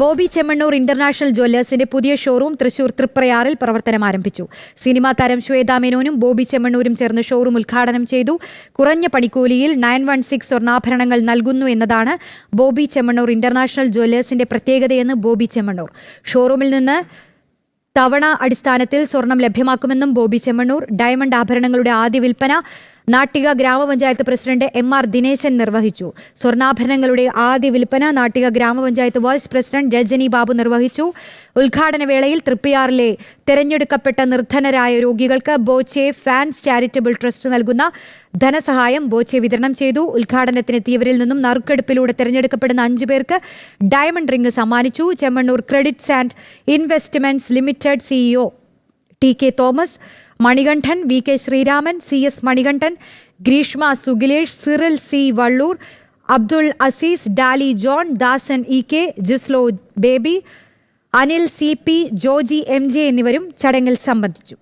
Bobby Chemmanur international ജ്വല്ലേഴ്സിന്റെ പുതിയ showroom Thrissur തൃപ്രയാറിൽ പ്രവർത്തനം ആരംഭിച്ചു. സിനിമാ താരം ശ്വേതാ മേനോനും ബോബി ചെമ്മണ്ണൂരും ചേർന്ന് ഷോറൂം ഉദ്ഘാടനം ചെയ്തു. കുറഞ്ഞ പണിക്കൂലിയിൽ നയൻ വൺ സിക്സ് സ്വർണാഭരണങ്ങൾ നൽകുന്നു എന്നതാണ് ബോബി ചെമ്മണ്ണൂർ ഇന്റർനാഷണൽ ജ്വല്ലേഴ്സിന്റെ പ്രത്യേകതയെന്ന് ബോബി ചെമ്മണ്ണൂർ. ഷോറൂമിൽ നിന്ന് തവണ അടിസ്ഥാനത്തിൽ സ്വർണം ലഭ്യമാക്കുമെന്നും ബോബി ചെമ്മണ്ണൂർ. ഡയമണ്ട് ആഭരണങ്ങളുടെ ആദ്യ വിൽപ്പന നാട്ടിക ഗ്രാമപഞ്ചായത്ത് പ്രസിഡന്റ് എം ആർ ദിനേശൻ നിർവഹിച്ചു. സ്വർണാഭരണങ്ങളുടെ ആദ്യ വിൽപ്പന നാട്ടിക ഗ്രാമപഞ്ചായത്ത് വൈസ് പ്രസിഡന്റ് രജനി ബാബു നിർവഹിച്ചു. ഉദ്ഘാടന വേളയിൽ തൃപ്പിയാറിലെ തെരഞ്ഞെടുക്കപ്പെട്ട നിർധനരായ രോഗികൾക്ക് ബോച്ചെ ഫാൻസ് ചാരിറ്റബിൾ ട്രസ്റ്റ് നൽകുന്ന ധനസഹായം ബോച്ചെ വിതരണം ചെയ്തു. ഉദ്ഘാടനത്തിനെത്തിയവരിൽ നിന്നും നറുക്കെടുപ്പിലൂടെ തെരഞ്ഞെടുക്കപ്പെടുന്ന അഞ്ചു പേർക്ക് ഡയമണ്ട് റിംഗ് സമ്മാനിച്ചു. Chemmanur credits and investments limited CEO T K Thomas Manikandan V K Sreeraman C S Manikandan Greeshma Sugilesh Cyril C Valloor Abdul Azeez Daly John Dasan E K Jislo Baby Anil C P Joji M J എന്നിവരും ചടങ്ങിൽ സംബന്ധിച്ചു.